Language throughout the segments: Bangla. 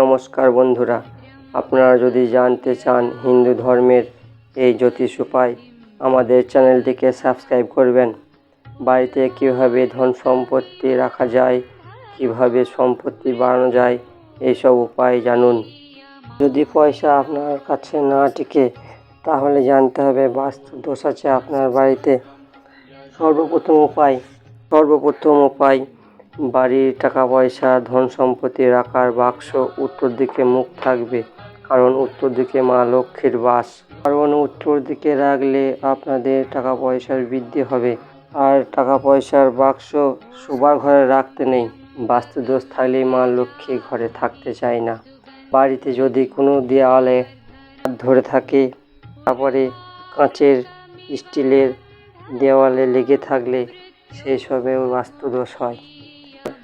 নমস্কার বন্ধুরা, আপনারা যদি জানতে চান হিন্দু ধর্মের এই জ্যোতিষ উপায়, আমাদের চ্যানেলটিকে সাবস্ক্রাইব করবেন। বাড়িতে কীভাবে ধন সম্পত্তি রাখা যায়, কীভাবে সম্পত্তি বাড়ানো যায়, এইসব উপায় জানুন। যদি পয়সা আপনার কাছে না টিকে, তাহলে জানতে হবে বাস্তু দোষ আছে আপনার বাড়িতে। সর্বপ্রথম উপায় সর্বপ্রথম উপায় বাড়ির টাকা পয়সা ধন সম্পত্তি রাখার বাক্স উত্তর দিকে মুখ থাকবে, কারণ উত্তর দিকে মা লক্ষ্মীর বাস। কারণ উত্তর দিকে রাখলে আপনাদের টাকা পয়সার বৃদ্ধি হবে, আর টাকা পয়সার বাক্স শোবার ঘরে রাখতে নেই। বাস্তু দোষ থাকলেই মা লক্ষ্মী ঘরে থাকতে চায় না। বাড়িতে যদি কোনো দেওয়ালে হাত ধরে থাকে, তারপরে কাঁচের স্টিলের দেওয়ালে লেগে থাকলে সেই সবেও বাস্তুদোষ হয়।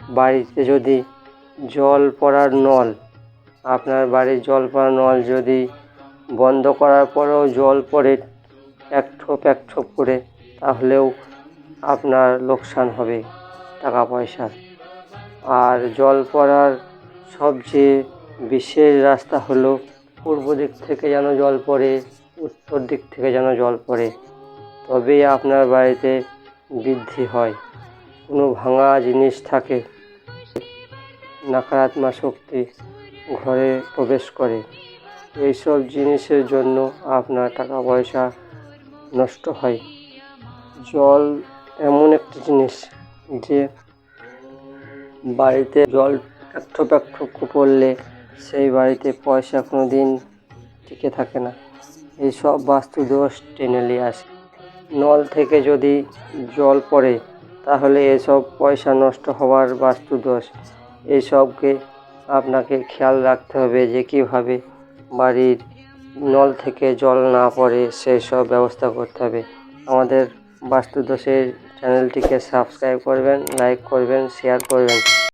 বাড়িতে যদি জল পড়ার নল, আপনার বাড়ির জল পড়ার নল যদি বন্ধ করার পরেও জল পড়ে এক ঠোপ এক ঠোপ করে, তাহলেও আপনার লোকসান হবে টাকা পয়সার। আর জল পড়ার সবচেয়ে বিশেষ রাস্তা হলো পূর্ব দিক থেকে যেন জল পড়ে, উত্তর দিক থেকে যেন জল পড়ে, তবেই আপনার বাড়িতে বৃদ্ধি হয়। কোনো ভাঙা জিনিস থাকে নকারাত্মক শক্তি ঘরে প্রবেশ করে। এইসব জিনিসের জন্য আপনার টাকা পয়সা নষ্ট হয়। জল এমন একটি জিনিস যে বাড়িতে জল একঠোপ একঠোপ পড়লে সেই বাড়িতে পয়সা কোনো দিন টিকে থাকে না। এইসব বাস্তু দোষ টেনে নিয়ে আসে। নল থেকে যদি জল পড়ে, তাহলে এসব পয়সা নষ্ট হওয়ার বাস্তু দোষ এইসবকে আপনাকে খেয়াল রাখতে হবে যে কীভাবে বাড়ির নল থেকে জল না পড়ে সেই সব ব্যবস্থা করতে হবে। আমাদের বাস্তুদোষের চ্যানেলটিকে সাবস্ক্রাইব করবেন, লাইক করবেন, শেয়ার করবেন।